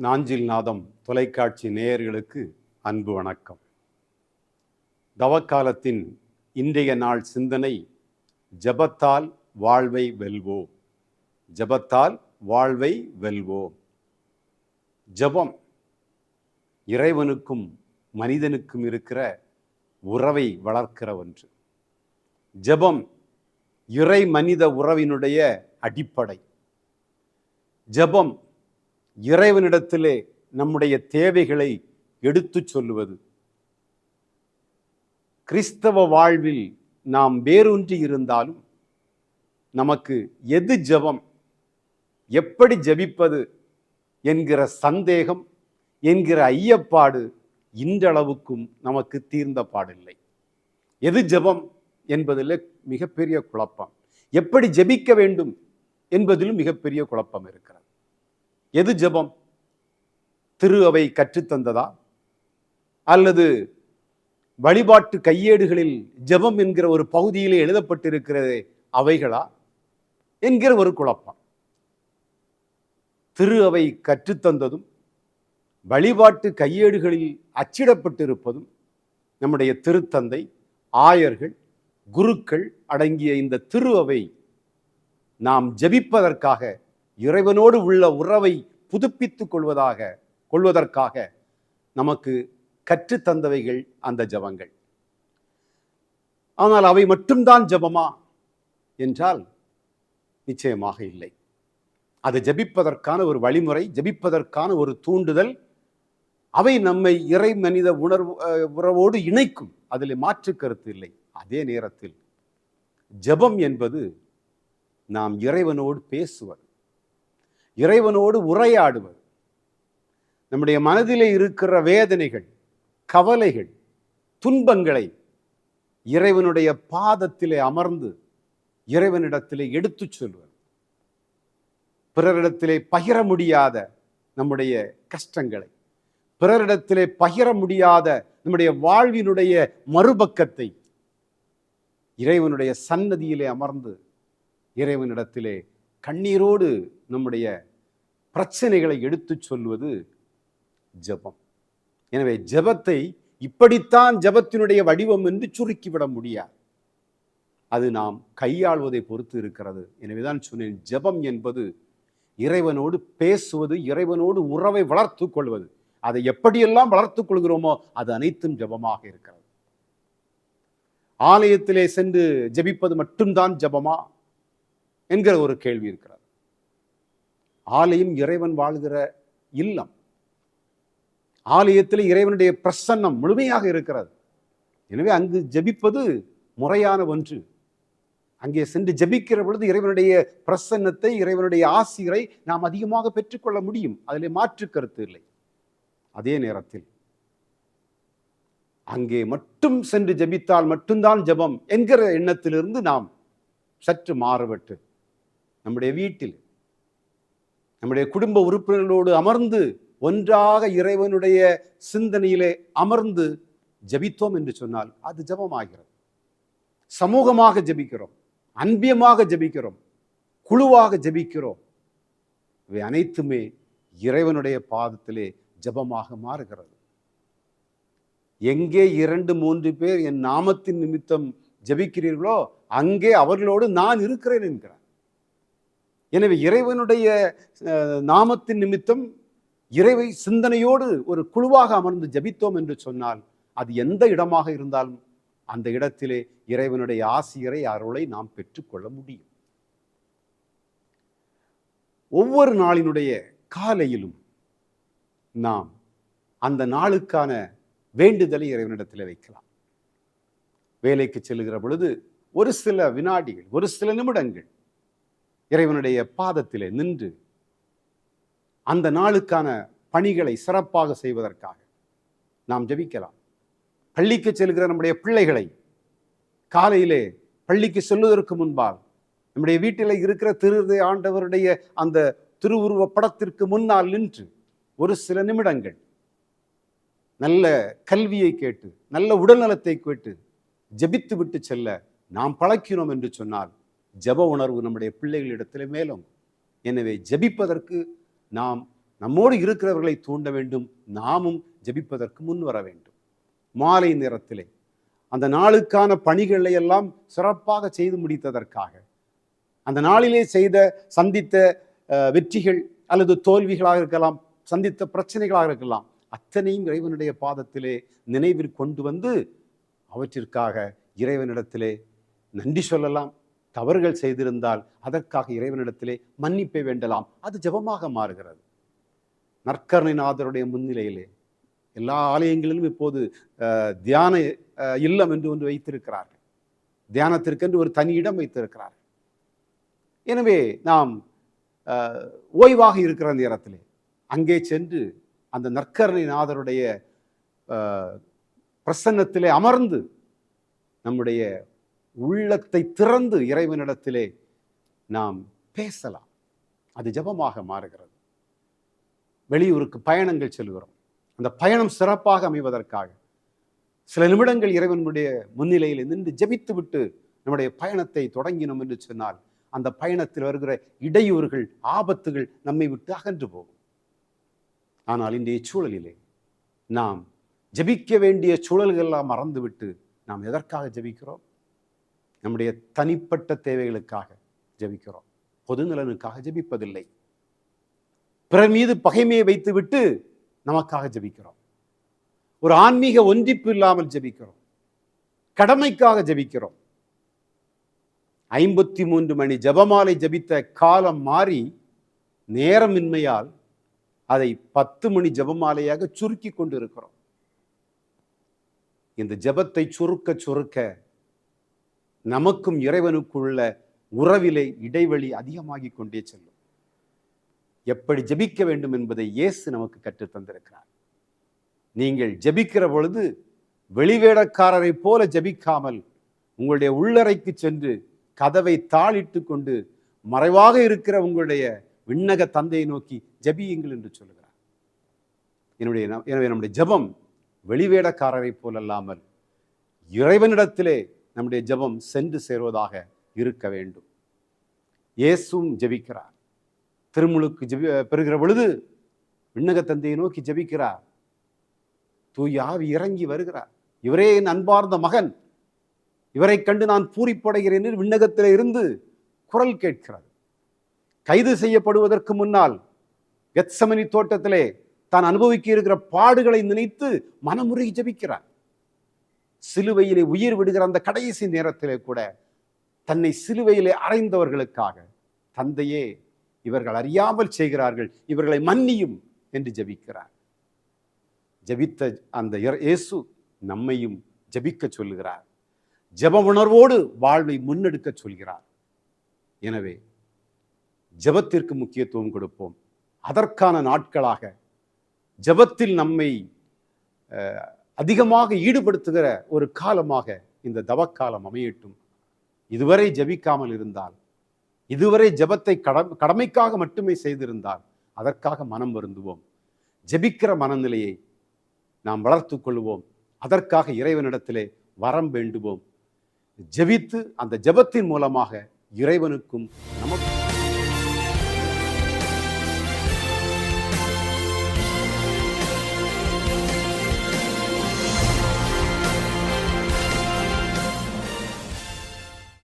நாஞ்சில் நாதம் தொலைக்காட்சி நேயர்களுக்கு அன்பு வணக்கம். தவக்காலத்தின் இன்றைய நாள் சிந்தனை ஜபத்தால் வாழ்வை வெல்வோம். ஜபத்தால் வாழ்வை வெல்வோம். ஜபம் இறைவனுக்கும் மனிதனுக்கும் இருக்கிற உறவை வளர்க்கிற ஒன்று. ஜபம் இறை மனித உறவினுடைய அடிப்படை. ஜபம் இறைவனிடத்திலே நம்முடைய தேவைகளை எடுத்துச் சொல்லுவது. கிறிஸ்தவ வாழ்வில் நாம் வேரூன்றி இருந்தாலும் நமக்கு எது ஜெபம் எப்படி ஜெபிப்பது என்கிற சந்தேகம் என்கிற ஐயப்பாடு இன்றளவுக்கும் நமக்கு தீர்ந்த பாடில்லை. எது ஜெபம் என்பதில் மிகப்பெரிய குழப்பம். எப்படி ஜெபிக்க வேண்டும் என்பதிலும் மிகப்பெரிய குழப்பம் இருக்கிறது. எது ஜெபம்? திரு அவை கற்றுத்தந்ததா? அல்லது வழிபாட்டு கையேடுகளில் ஜெபம் என்கிற ஒரு பகுதியிலே எழுதப்பட்டிருக்கிறதே அவைகளா? என்கிற ஒரு குழப்பம். திரு அவை கற்றுத்தந்ததும் வழிபாட்டு கையேடுகளில் அச்சிடப்பட்டிருப்பதும் நம்முடைய திருத்தந்தை ஆயர்கள் குருக்கள் அடங்கிய இந்த திரு அவை நாம் ஜெபிப்பதற்காக இறைவனோடு உள்ள உறவை புதுப்பித்துக் கொள்வதாக கொள்வதற்காக நமக்கு கற்றுத்தந்தவைகள் அந்த ஜபங்கள். ஆனால் அவை மட்டும்தான் ஜபமா என்றால் நிச்சயமாக இல்லை. அது ஜபிப்பதற்கான ஒரு வழிமுறை ஜபிப்பதற்கான ஒரு தூண்டுதல் அவை நம்மை இறை மனித உணர்வு உறவோடு இணைக்கும். அதில் மாற்று கருத்து இல்லை. அதே நேரத்தில் ஜெபம் என்பது நாம் இறைவனோடு பேசுவது. இறைவனோடு உரையாடுவது. நம்முடைய மனதிலே இருக்கிற வேதனைகள் கவலைகள் துன்பங்களை இறைவனுடைய பாதத்திலே அமர்ந்து இறைவனிடத்திலே எடுத்துச் சொல்வது. பிறரிடத்திலே பகிர முடியாத நம்முடைய கஷ்டங்களை பிறரிடத்திலே பகிர முடியாத நம்முடைய வாழ்வினுடைய மறுபக்கத்தை இறைவனுடைய சன்னதியிலே அமர்ந்து இறைவனிடத்திலே கண்ணீரோடு நம்முடைய பிரச்சனைகளை எடுத்துச் சொல்வது ஜெபம். எனவே ஜெபத்தை இப்படித்தான் ஜெபத்தினுடைய வடிவம் என்று சுருக்கிவிட முடியாது. அது நாம் கையாள்வதை பொறுத்து இருக்கிறது. எனவேதான் சொன்னேன் ஜெபம் என்பது இறைவனோடு பேசுவது இறைவனோடு உறவை வளர்த்து கொள்வது. அதை எப்படியெல்லாம் வளர்த்துக் கொள்கிறோமோ அது அனைத்தும் ஜெபமாக இருக்கிறது. ஆலயத்திலே சென்று ஜெபிப்பது மட்டும்தான் ஜெபமா? என்கிற ஒரு கேள்வி இருக்கிறது. ஆலயம் இறைவன் வாழ்கிற இல்லம். ஆலயத்தில் இறைவனுடைய பிரசன்னம் முழுமையாக இருக்கிறது. எனவே அங்கு ஜெபிப்பது முறையான ஒன்று. அங்கே சென்று ஜெபிக்கிற பொழுது இறைவனுடைய பிரசன்னத்தை இறைவனுடைய ஆசிரை நாம் அதிகமாக பெற்றுக்கொள்ள முடியும். அதிலே மாற்று கருத்து இல்லை. அதே நேரத்தில் அங்கே மட்டும் சென்று ஜெபித்தால் மட்டும்தான் ஜெபம் என்கிற எண்ணத்திலிருந்து நாம் சற்று மாறுபட்டு நம்முடைய வீட்டில் நம்முடைய குடும்ப உறுப்பினர்களோடு அமர்ந்து ஒன்றாக இறைவனுடைய சிந்தனையிலே அமர்ந்து ஜெபித்தோம் என்று சொன்னால் அது ஜெபமாகிறது. சமூகமாக ஜெபிக்கிறோம் அன்பியமாக ஜெபிக்கிறோம் குழுவாக ஜெபிக்கிறோம். இவை அனைத்துமே இறைவனுடைய பாதத்திலே ஜெபமாக மாறுகிறது. எங்கே இரண்டு மூன்று பேர் என் நாமத்தின் நிமித்தம் ஜெபிக்கிறீர்களோ அங்கே அவர்களோடு நான் இருக்கிறேன் என்கிறார். எனவே இறைவனுடைய நாமத்தின் நிமித்தம் இறைவை சிந்தனையோடு ஒரு குழுவாக அமர்ந்து ஜெபித்தோம் என்று சொன்னால் அது எந்த இடமாக இருந்தாலும் அந்த இடத்திலே இறைவனுடைய ஆசிரியரை அருளை நாம் பெற்றுக்கொள்ள முடியும். ஒவ்வொரு நாளினுடைய காலையிலும் நாம் அந்த நாளுக்கான வேண்டுதலை இறைவனிடத்தில் வைக்கலாம். வேலைக்கு செல்லுகிற பொழுது ஒரு சில வினாடிகள் ஒரு சில நிமிடங்கள் இறைவனுடைய பாதத்திலே நின்று அந்த நாளுக்கான பணிகளை சிறப்பாக செய்வதற்காக நாம் ஜெபிக்கலாம். பள்ளிக்கு செல்கிற நம்முடைய பிள்ளைகளை காலையிலே பள்ளிக்கு செல்வதற்கு முன்பால் நம்முடைய வீட்டில் இருக்கிற திரு ஆண்டவருடைய அந்த திருவுருவ படத்திற்கு முன்னால் நின்று ஒரு சில நிமிடங்கள் நல்ல கல்வியை கேட்டு நல்ல உடல்நலத்தை கேட்டு ஜெபித்து விட்டு செல்ல நாம் பழக்கினோம் என்று சொன்னால் ஜெப உணர்வு நம்முடைய பிள்ளைகளிடத்தில் மேலும். எனவே ஜெபிப்பதற்கு நாம் நம்மோடு இருக்கிறவர்களை தூண்ட வேண்டும். நாமும் ஜெபிப்பதற்கு முன் வர வேண்டும். மாலை நேரத்திலே அந்த நாளுக்கான பணிகளை எல்லாம் சிறப்பாக செய்து முடித்ததற்காக அந்த நாளிலே செய்த சந்தித்த வெற்றிகள் அல்லது தோல்விகளாக இருக்கலாம் சந்தித்த பிரச்சனைகளாக இருக்கலாம் அத்தனையும் இறைவனுடைய பாதத்திலே நினைவில் கொண்டு வந்து அவற்றிற்காக இறைவனிடத்திலே நன்றி சொல்லலாம். தவறுகள் செய்திருந்தால் அதற்காக இறைவனிடத்திலே மன்னிப்பை வேண்டலாம். அது ஜெபமாக மாறுகிறது. நற்கருணைநாதருடைய முன்னிலையிலே எல்லா ஆலயங்களிலும் இப்போது தியான இல்லம் என்று ஒன்று வைத்திருக்கிறார்கள். தியானத்திற்கென்று ஒரு தனி இடம் வைத்திருக்கிறார்கள். எனவே நாம் ஓய்வாக இருக்கிற நேரத்திலே அங்கே சென்று அந்த நற்கருணைநாதருடைய பிரசன்னத்திலே அமர்ந்து நம்முடைய உள்ளத்தை திறந்து இறைவனிடத்திலே நாம் பேசலாம். அது ஜெபமாக மாறுகிறது. வெளியூருக்கு பயணங்கள் செல்கிறோம். அந்த பயணம் சிறப்பாக அமைவதற்காக சில நிமிடங்கள் இறைவனுடைய முன்னிலையில் நின்று ஜெபித்து விட்டு நம்முடைய பயணத்தை தொடங்கினோம் என்று சொன்னால் அந்த பயணத்தில் வருகிற இடையூறுகள் ஆபத்துகள் நம்மை விட்டு அகன்று போகும். ஆனால் இன்றைய சூழலிலே நாம் ஜெபிக்க வேண்டிய சூழல்கள் எல்லாம் மறந்துவிட்டு நாம் எதற்காக ஜெபிக்கிறோம்? நம்முடைய தனிப்பட்ட தேவைகளுக்காக ஜெபிக்கிறோம். பொது நலனுக்காக ஜெபிப்பதில்லை. பிறர் மீது பகைமையை வைத்துவிட்டு நமக்காக ஜெபிக்கிறோம். ஒரு ஆன்மீக ஒன்றிப்பு இல்லாமல் ஜெபிக்கிறோம். கடமைக்காக ஜெபிக்கிறோம். ஐம்பத்தி மூன்று மணி ஜெபமாலை ஜெபித்த காலம் மாறி நேரமின்மையால் அதை பத்து மணி ஜெபமாலையாக சுருக்கி கொண்டு இருக்கிறோம் இந்த ஜெபத்தை சுருக்க சுருக்க நமக்கும் இறைவனுக்குள்ள உறவிலே இடைவெளி அதிகமாகிக் கொண்டே செல்லும். எப்படி ஜெபிக்க வேண்டும் என்பதை இயேசு நமக்கு கற்றுத் தந்திருக்கிறார். நீங்கள் ஜெபிக்கிற பொழுது வெளிவேடக்காரரை போல ஜெபிக்காமல் உங்களுடைய உள்ளறைக்கு சென்று கதவை தாளிட்டு கொண்டு மறைவாக இருக்கிற உங்களுடைய விண்ணக தந்தையை நோக்கி ஜெபியுங்கள் என்று சொல்லுகிறார். என்னுடைய எனவே நம்முடைய ஜெபம் வெளிவேடக்காரரை போலல்லாமல் இறைவனிடத்திலே நம்முடைய ஜெபம் சென்று சேர்வதாக இருக்க வேண்டும். இயேசும் ஜெபிக்கிறார். திருமுழுக்கு ஜெபி பெறுகிற பொழுது விண்ணக தந்தையை நோக்கி ஜெபிக்கிறார். தூய் ஆவி இறங்கி வருகிறார். இவரே என் அன்பார்ந்த மகன். இவரை கண்டு நான் பூரிப்படைகிறேன் என்று விண்ணகத்தில் இருந்து குரல் கேட்கிறது. கைது செய்யப்படுவதற்கு முன்னால் கெத்சமனி தோட்டத்திலே தான் அனுபவிக்க இருக்கிற பாடுகளை நினைத்து மனமுருகி ஜெபிக்கிறார். சிலுவையிலே உயிர் விடுகிற அந்த கடைசி நேரத்திலே கூட தன்னை சிலுவையிலே அறைந்தவர்களுக்காக தந்தையே இவர்கள் அறியாமல் செய்கிறார்கள் இவர்களை மன்னியும் என்று ஜெபிக்கிறார். ஜெபித்த அந்த இயேசு நம்மையும் ஜபிக்க சொல்லுகிறார். ஜெப உணர்வோடு வாழ்வை முன்னெடுக்க சொல்கிறார். எனவே ஜெபத்திற்கு முக்கியத்துவம் கொடுப்போம். அதற்கான நாட்களாக ஜெபத்தில் நம்மை அதிகமாக ஈடுபடுத்துகிற ஒரு காலமாக இந்த தவக்காலம் அமையட்டும். இதுவரை ஜெபிக்காமல் இருந்தால் இதுவரை ஜெபத்தை கடம் கடமைக்காக மட்டுமே செய்திருந்தால் அதற்காக மனம் வருந்துவோம். ஜெபிக்கிற மனநிலையை நாம் வளர்த்துக் கொள்வோம். அதற்காக இறைவனிடத்திலே வரம் வேண்டுவோம். ஜெபித்து அந்த ஜெபத்தின் மூலமாக இறைவனுக்கும் நமக்கும்